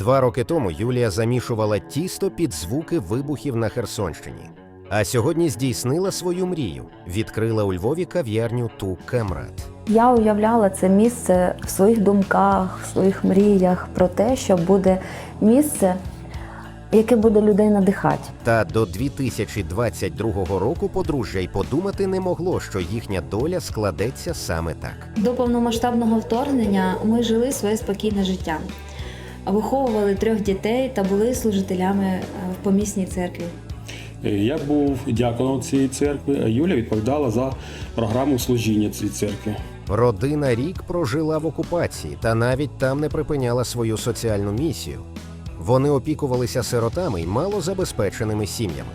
Два роки тому Юлія замішувала тісто під звуки вибухів на Херсонщині. А сьогодні здійснила свою мрію. Відкрила у Львові кав'ярню Ту Кемрад. Я уявляла це місце в своїх думках, в своїх мріях про те, що буде місце, яке буде людей надихати. Та до 2022 року подружжя й подумати не могло, що їхня доля складеться саме так. До повномасштабного вторгнення ми жили своє спокійне життя, виховували трьох дітей та були служителями е, в помісній церкві. Е, Я був дяконом цієї церкви, а Юля відповідала за програму служіння цієї церкви. Родина рік прожила в окупації та навіть там не припиняла свою соціальну місію. Вони опікувалися сиротами й малозабезпеченими сім'ями.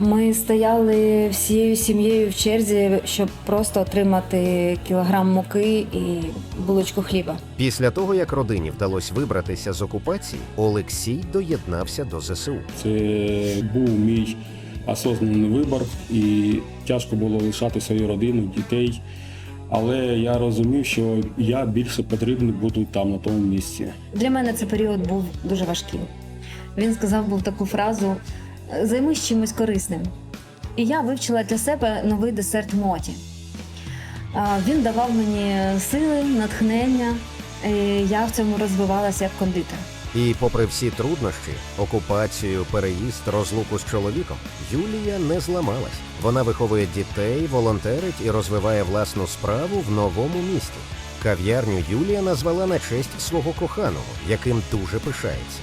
Ми стояли всією сім'єю в черзі, щоб просто отримати кілограм муки і булочку хліба. Після того, як родині вдалося вибратися з окупації, Олексій доєднався до ЗСУ. Це був мій осознаний вибір, і тяжко було лишати свою родину, дітей. Але я розумів, що я більше потрібний буду там, на тому місці. Для мене цей період був дуже важким. Він сказав був таку фразу: займись чимось корисним. І я вивчила для себе новий десерт моті. Він давав мені сили, натхнення. і Я в цьому розвивалася як кондитер. І, попри всі труднощі, окупацію, переїзд, розлуку з чоловіком, Юлія не зламалась. Вона виховує дітей, волонтерить і розвиває власну справу в новому місті. Кав'ярню Юлія назвала на честь свого коханого, яким дуже пишається.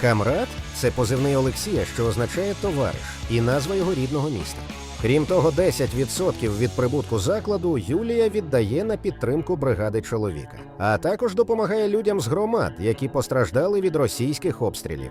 Камрад це позивний Олексія, що означає товариш, і назва його рідного міста. Крім того, 10% від прибутку закладу Юлія віддає на підтримку бригади чоловіка, а також допомагає людям з громад, які постраждали від російських обстрілів.